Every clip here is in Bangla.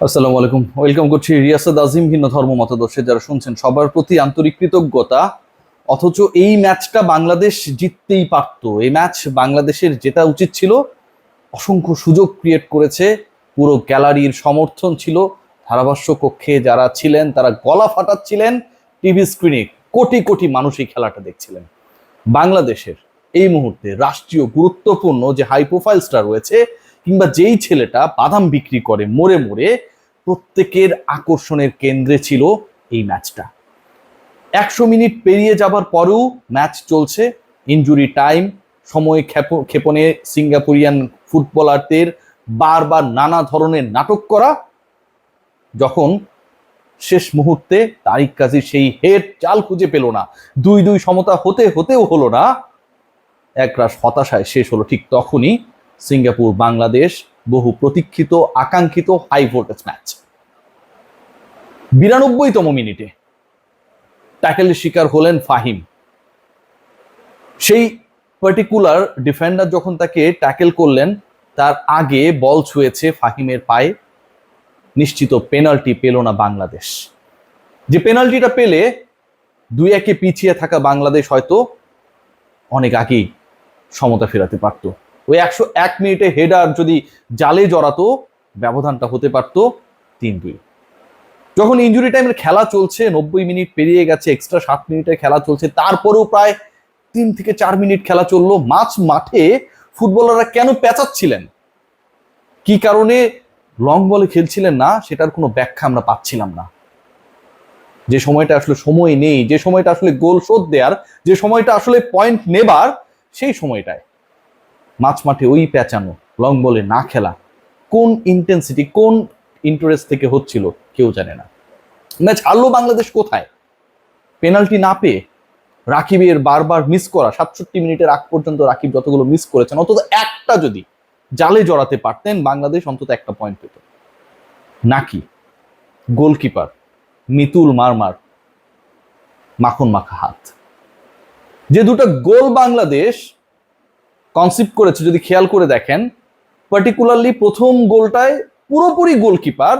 আসসালামু আলাইকুম। ওয়েলকাম করছি রিয়াসাদ আজিম ভিন্ন ধর্ম মতাদর্শে। যারা শুনছেন, সবার প্রতি আন্তরিক কৃতজ্ঞতা। অথচ এই ম্যাচটা বাংলাদেশ জিততেই পারত। এই ম্যাচ বাংলাদেশের জেতা উচিত ছিল। অসংখ্য সুযোগ ক্রিয়েট করেছে। পুরো গ্যালারির সমর্থন ছিল। ধারাভাষ্য কক্ষে যারা ছিলেন, তারা গলা ফাটাচ্ছিলেন। টিভি স্ক্রিনে কোটি কোটি মানুষ এই খেলাটা দেখছিলেন। বাংলাদেশের এই মুহূর্তে রাষ্ট্রীয় গুরুত্বপূর্ণ যে হাই প্রোফাইল স্টার রয়েছে কিংবা যেই ছেলেটা বাদাম বিক্রি করে মোড়ে মোড়ে প্রত্যেকের আকর্ষণের কেন্দ্রে ছিল এই ম্যাচটা। একশো মিনিট পেরিয়ে যাবার পরেও ম্যাচ চলছে। ইনজুরি টাইম, সময় ক্ষেপ- ক্ষেপণে সিঙ্গাপুরিয়ান ফুটবলারদের বারবার নানা ধরনের নাটক করা, যখন শেষ মুহূর্তে তারিক কাজী সেই হেড চাল খুঁজে পেল না। দুই দুই সমতা হতে হতেও হলো না। একরাশ হতাশায় শেষ হলো ঠিক তখনই। সিঙ্গাপুর, বাংলাদেশ বহু প্রতীক্ষিত, আকাঙ্ক্ষিত হাই ভোল্টেজ ম্যাচ বিরানব্বইতম মিনিটে ট্যাকেলের শিকার হলেন ফাহিম। সেই পার্টিকুলার ডিফেন্ডার যখন তাকে ট্যাকেল করলেন, তার আগে বল ছুঁয়েছে ফাহিমের পায়ে। নিশ্চিত পেনাল্টি পেল না বাংলাদেশ। যে পেনাল্টিটা পেলে দুই একে পিছিয়ে থাকা বাংলাদেশ হয়তো অনেক আগেই সমতা ফেরাতে পারতো। ওই একশো এক মিনিটে হেডার যদি জালে জড়াতো, ব্যবধানটা হতে পারতো তিন দুই। যখন ইঞ্জুরি টাইমের খেলা চলছে, নব্বই মিনিট পেরিয়ে গেছে এক্সট্রা সাত মিনিটের খেলা চলছে, তারপরেও প্রায় তিন থেকে চার মিনিট খেলা চলল। মাঝ মাঠে ফুটবলাররা কেন পেঁচাচ্ছিলেন? কি কারণে লং বলে খেলছিলেন না, সেটার কোনো ব্যাখ্যা আমরা পাচ্ছিলাম না। যে সময়টা আসলে সময় নেই, যে সময়টা আসলে গোল শোধ দেওয়ার যে সময়টা আসলে পয়েন্ট নেবার, সেই সময়টায়। মাঝ মাঠে ওই পেঁচানো লং বলে না খেলা, কোন ইন্টেন্সিটি কোন ইন্টারেস্ট থেকে হচ্ছিল, কেউ জানে না। ম্যাচ হারলো বাংলাদেশ কোথায়? পেনাল্টি না পেয়ে রাকিবের বারবার মিস করা, সাতষট্টি মিনিটের আগ পর্যন্ত রাকিব যতগুলো মিস করেছেন, অন্তত একটা যদি জালে জড়াতে পারতেন, বাংলাদেশ অন্তত একটা পয়েন্ট পেত। নাকি গোলকিপার মিতুল মারমার মাখন মাখা হাত। যে দুটো গোল বাংলাদেশ কনসিপ্ট করেছে, যদি খেয়াল করে দেখেন পার্টিকুলারলি প্রথম গোলটায় পুরোপুরি গোলকিপার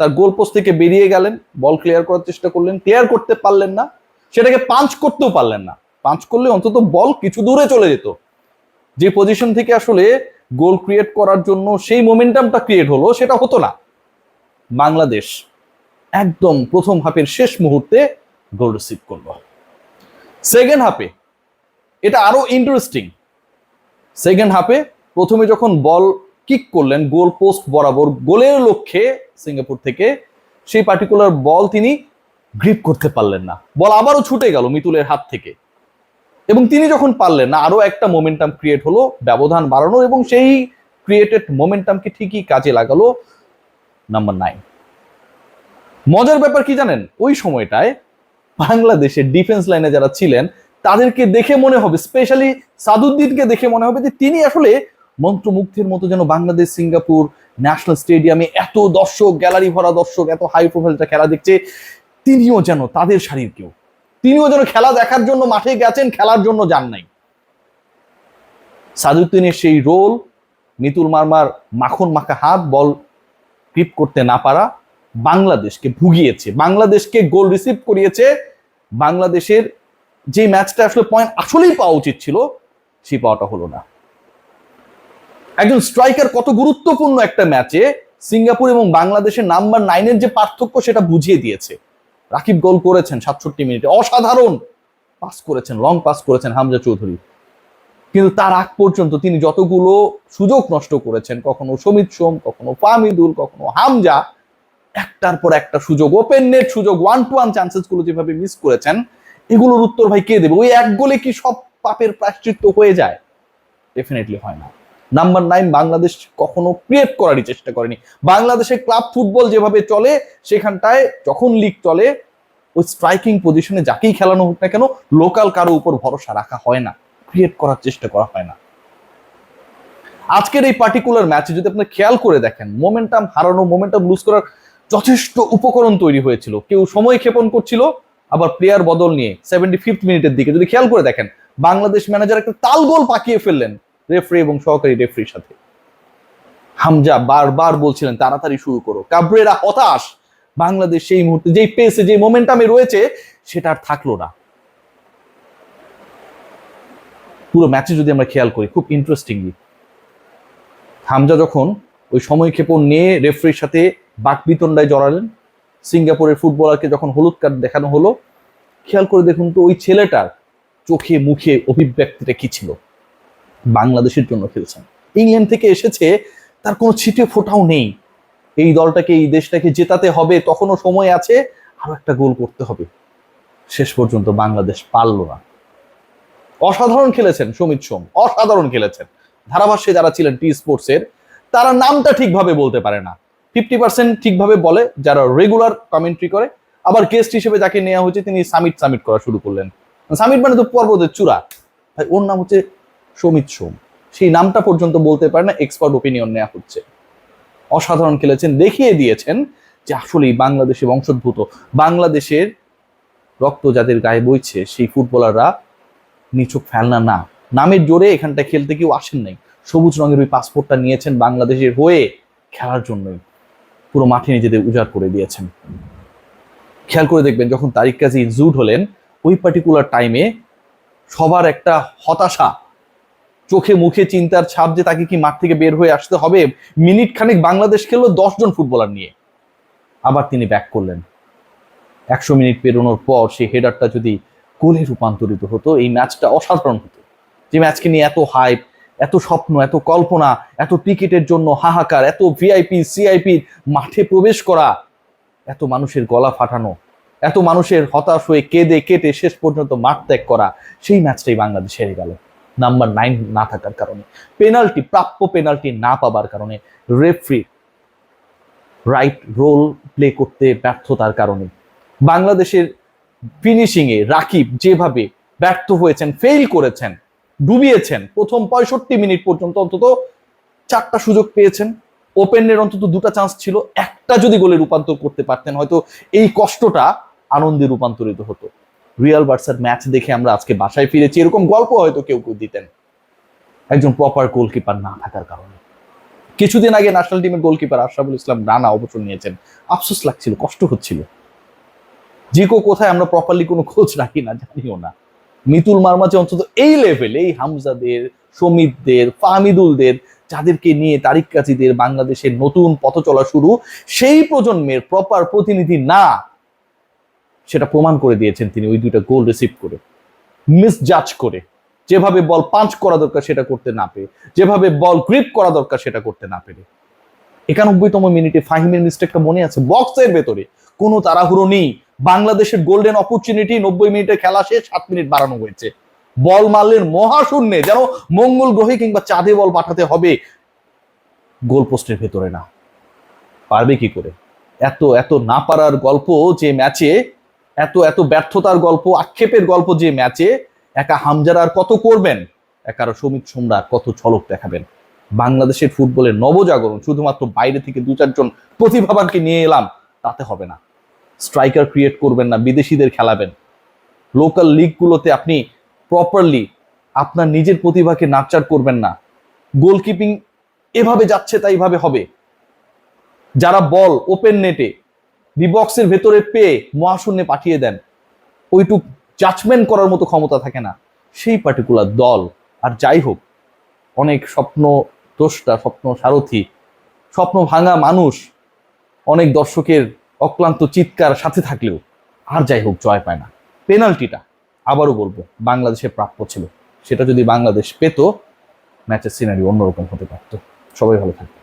তার গোল পোস্ট থেকে বেরিয়ে গেলেন বল ক্লিয়ার করার চেষ্টা করলেন ক্লিয়ার করতে পারলেন না, সেটাকে পাঞ্চ করতেও পারলেন না। পাঞ্চ করলে অন্তত বল কিছু দূরে চলে যেত। যে পজিশন থেকে আসলে গোল ক্রিয়েট করার জন্য সেই মোমেন্টামটা ক্রিয়েট হলো, সেটা হতো না। বাংলাদেশ একদম প্রথম হাফের শেষ মুহূর্তে গোল রিসিভ করল। সেকেন্ড হাফে এটা আরও ইন্টারেস্টিং সেকেন্ড হাফে প্রথমে যখন বল কিক করলেন গোল পোস্ট বরাবর, গোলের লক্ষ্যে সিঙ্গাপুর থেকে সেই পার্টিকুলার বল তিনি গ্রিপ করতে পারলেন না। বল আবারও ছুটে গেল মিতুলের হাত থেকে। এবং তিনি যখন পারলেন না আরও একটা মোমেন্টাম ক্রিয়েট হলো, ব্যবধান বাড়ানো এবং সেই ক্রিয়েটেড মোমেন্টামকে ঠিকই কাজে লাগালো নাম্বার নাইন মজার ব্যাপার কি জানেন? ওই সময়টায় বাংলাদেশের ডিফেন্স লাইনে যারা ছিলেন তাদেরকে দেখে মনে হবে স্পেশালি সাদুদ্দিনকে দেখে মনে হবে যে তিনি আসলে মন্ত্রমুগ্ধের মতো যেন বাংলাদেশ, সিঙ্গাপুর ন্যাশনাল স্টেডিয়ামে এত দর্শক, গ্যালারি ভরা দর্শক, এত হাই প্রোফাইলটা খেলা দেখছে, তিনিও যেন তাদের সারির কেউ। তিনিও যেন খেলা দেখার জন্য মাঠে গেছেন, খেলার জন্য যান নাই। সাদুদ্দিনের সেই রোল মিতুল মারমার মাখন মাখা হাত, বল গ্রিপ করতে না পারা, বাংলাদেশকে ভুগিয়েছে, বাংলাদেশকে গোল রিসিভ করিয়েছে, বাংলাদেশের যে ম্যাচটা আসলে পয়েন্ট আসলেই পাওয়া উচিত ছিল, সেই পাওয়াটা হলো না। একজন স্ট্রাইকার কত গুরুত্বপূর্ণ একটা ম্যাচে সিঙ্গাপুর এবং বাংলাদেশের নাম্বার নাইনের যে পার্থক্য সেটা বুঝিয়ে দিয়েছে। রাকিব গোল করেছেন সাতষট্টি মিনিটে, অসাধারণ পাস করেছেন লং পাস করেছেন হামজা চৌধুরী। কিন্তু তার আগ পর্যন্ত তিনি যতগুলো সুযোগ নষ্ট করেছেন, কখনো সমিত সোম, কখনো ফামিদুল কখনো হামজা, একটার পর একটা সুযোগ ওপেন নেট সুযোগ ওয়ান টু ওয়ান চান্সেসগুলো যেভাবে মিস করেছেন এগুলোর উত্তর ভাই কে দেবে? ওই এক গোলে কি সব পাপের প্রায়শ্চিত্ত হয়ে যায়? ডেফিনেটলি হয় না। নাম্বার নাইন বাংলাদেশ কখনো ক্রিয়েট করারই চেষ্টা করেনি। বাংলাদেশের ক্লাব ফুটবল যেভাবে চলে, সেখানটায় যখন লিগ চলে, ওই স্ট্রাইকিং পজিশনে যাকেই খেলানো হোক না কেন লোকাল কারও উপর ভরসা রাখা হয় না। ক্রিয়েট করার চেষ্টা করা হয় না। আজকের এই পার্টিকুলার ম্যাচে যদি আপনি খেয়াল করে দেখেন মোমেন্টাম হারানো মোমেন্টাম লুজ করার যথেষ্ট উপকরণ তৈরি হয়েছিল। কেউ সময় ক্ষেপণ করছিল আবার প্লেয়ার বদল নিয়ে সেভেন্টি ফিফথ মিনিটের দিকে যদি খেয়াল করে দেখেন, বাংলাদেশ ম্যানেজার একটা তাল গোল পাকিয়ে ফেললেন রেফারি এবং সহকারী রেফারির সাথে। হামজা বারবার বলছিলেন, তাড়াতাড়ি শুরু করো। কাবরেরা হতাশ। বাংলাদেশ সেই মুহূর্তে যেই পেসে যে মোমেন্টামে রয়েছে, সেটা আর থাকল না। পুরো ম্যাচে যদি আমরা খেয়াল করি, খুব ইন্টারেস্টিংলি হামজা যখন ওই সময়ক্ষেপণ নিয়ে রেফারির সাথে বাকবিতণ্ডায় জড়ালেন সিঙ্গাপুরের ফুটবলারকে যখন হলুদ কার্ড দেখানো হলো, খেয়াল করে দেখুন তো ওই ছেলেটার চোখে, মুখে অভিব্যক্তিটা কি ছিল? বাংলাদেশের জন্য খেলছেন। ইংল্যান্ড থেকে এসেছে, তার কোনো ছিটে ফোটাও নেই। এই দলটাকে, এই দেশটাকে জেতাতে হবে, তখনও সময় আছে, আরও একটা গোল করতে হবে। শেষ পর্যন্ত বাংলাদেশ পারল না। অসাধারণ খেলেছেন সমিত সোম, অসাধারণ খেলেছেন। ধারাভাষ্যে যারা ছিলেন টি স্পোর্টসের, তারা নামটা ঠিকভাবে বলতে পারে না। ফিফটি পার্সেন্ট ঠিকভাবে বলে যারা রেগুলার কমেন্ট্রি করে। আবার গেস্ট হিসেবে যাকে নেওয়া হয়েছে, তিনি সামিট সামিট করা শুরু করলেন। সামিট মানে তো পর্বতের চূড়া। ভাই, ওর নাম হচ্ছে সমিত সোম। সেই নামটা পর্যন্ত বলতে পারে না এক্সপার্ট ওপিনিয়ন নেওয়া হচ্ছে। অসাধারণ খেলেছেন, দেখিয়ে দিয়েছেন যে আসলেই বাংলাদেশে বংশোদ্ভূত। বাংলাদেশের রক্ত যাদের গায়ে বইছে, সেই ফুটবলাররা নিচুক ফেলনা না। নামের জোরে এখানটা খেলতে কেউ আসেন নাই। সবুজ রঙের ওই পাসপোর্টটা নিয়েছেন বাংলাদেশের হয়ে খেলার জন্যই। পুরো মাঠে নিজেদের উজাড় করে দিয়েছেন। খেয়াল করে দেখবেন যখন তারিক কাজী ইনজুড হলেন, ওই পার্টিকুলার টাইমে সবার একটা হতাশা, চোখে মুখে চিন্তার ছাপ যে তাকে কি মাঠ থেকে বের হয়ে আসতে হবে মিনিট খানেক বাংলাদেশ খেললো জন ফুটবলার নিয়ে। আবার তিনি ব্যাক করলেন। একশো মিনিট পেরোনোর পর সেই হেডারটা যদি গোলে রূপান্তরিত হতো, এই ম্যাচটা অসাধারণ হতো। যে ম্যাচকে নিয়ে এত হাইপ এত স্বপ্ন, এত কল্পনা, এত টিকিটের জন্য হাহাকার, এত ভিআইপি সিআইপি মাঠে প্রবেশ করা, এত মানুষের গলা ফাটানো, এত মানুষের হতাশ হয়ে কেঁদে কেটে শেষ পর্যন্ত মাঠ ত্যাগ করা, সেই ম্যাচটাই বাংলাদেশ হেরে গেল। নাম্বার নাইন না থাকার কারণে। পেনাল্টি প্রাপ্য পেনাল্টি না পাবার কারণে রেফ্রি রাইট রোল প্লে করতে ব্যর্থতার কারণে। বাংলাদেশের ফিনিশিং এ রাকিব যেভাবে ব্যর্থ হয়েছেন ফেল করেছেন ডুবিয়েছেন। প্রথম পঁয়ষট্টি মিনিট পর্যন্ত অন্তত চারটা সুযোগ পেয়েছেন। ওপেনের অন্তত দুটা চান্স ছিল। একটা যদি গোলে রূপান্তর করতে পারতেন, হয়তো এই কষ্টটা আনন্দে রূপান্তরিত হতো। রিয়াল বার্সার ম্যাচ দেখে আমরা আজকে বাসায় ফিরেছি। এরকম গল্প হয়তো কেউ কেউ দিতেন। একজন প্রপার গোলকিপার না থাকার কারণে। কিছুদিন আগে ন্যাশনাল টিমের গোলকিপার আশরাফুল ইসলাম রানা অবসর নিয়েছেন। আফসোস লাগছিল, কষ্ট হচ্ছিল। জিকো, কোথায় আমরা প্রপারলি কোনো খোঁজ রাখি না, জানিও না। মিতুল মারমাচে অন্তত এই লেভেলে এই হামজাদের সমিতদের ফাহমিদুলদের, যাদেরকে নিয়ে তারিক কাজীদের বাংলাদেশের নতুন পথ চলা শুরু, সেই প্রজন্মের প্রপার প্রতিনিধি না, সেটা প্রমাণ করে দিয়েছেন তিনি ওই দুইটা গোল রিসিভ করে। মিস জাজ করে। যেভাবে বল পাঞ্চ করা দরকার সেটা করতে না পেরে। যেভাবে বল গ্রিপ করা দরকার সেটা করতে না পেরে। একানব্বইতম মিনিটে ফাহিমের মিস্টেকটা মনে আছে? বক্সের ভেতরে। কোনো তাড়াহুড়ো নেই। বাংলাদেশের গোল্ডেন অপরচুনিটি নব্বই মিনিটের খেলা শেষ, সাত মিনিট বাড়ানো হয়েছে। বল মারলেন মহাশূন্যে, যেন মঙ্গল গ্রহে কিংবা চাঁদে বল পাঠাতে হবে। গোল পোস্টের ভেতরে না। পারবে কি করে? এত এত না পারার গল্প যে ম্যাচে, এত এত ব্যর্থতার গল্প, আক্ষেপের গল্প যে ম্যাচে, একা হামজার আর কত করবেন? একা সমিত সোমরা কত ঝলক দেখাবেন? বাংলাদেশের ফুটবলের নবজাগরণ, শুধুমাত্র বাইরে থেকে দু চারজন প্রতিভাবানকে নিয়ে এলাম, তাতে হবে না। স্ট্রাইকার ক্রিয়েট করবেন না, বিদেশিদের খেলাবেন। লোকাল লিগগুলোতে আপনি প্রপারলি আপনার নিজের প্রতিভাকে নাকচার করবেন না। গোলকিপিং এভাবে যাচ্ছে তাই তাইভাবে হবে। যারা বল ওপেন নেটে বিবক্সের ভেতরে পেয়ে মহাশূন্যে পাঠিয়ে দেন, ওইটুক জাজমেন্ট করার মতো ক্ষমতা থাকে না। সেই পার্টিকুলার দল, আর যাই হোক, অনেক স্বপ্ন দোষটা স্বপ্ন সারথি, স্বপ্ন ভাঙা মানুষ, অনেক দর্শকের অক্লান্ত চিৎকার, সাথে থাকলেও আর যাই হোক জয় পায় না। পেনাল্টিটা আবারও বলব বাংলাদেশে প্রাপ্য ছিল। সেটা যদি বাংলাদেশ পেত, ম্যাচের সিনারি অন্যরকম হতে পারত। সবাই ভালো থাকবে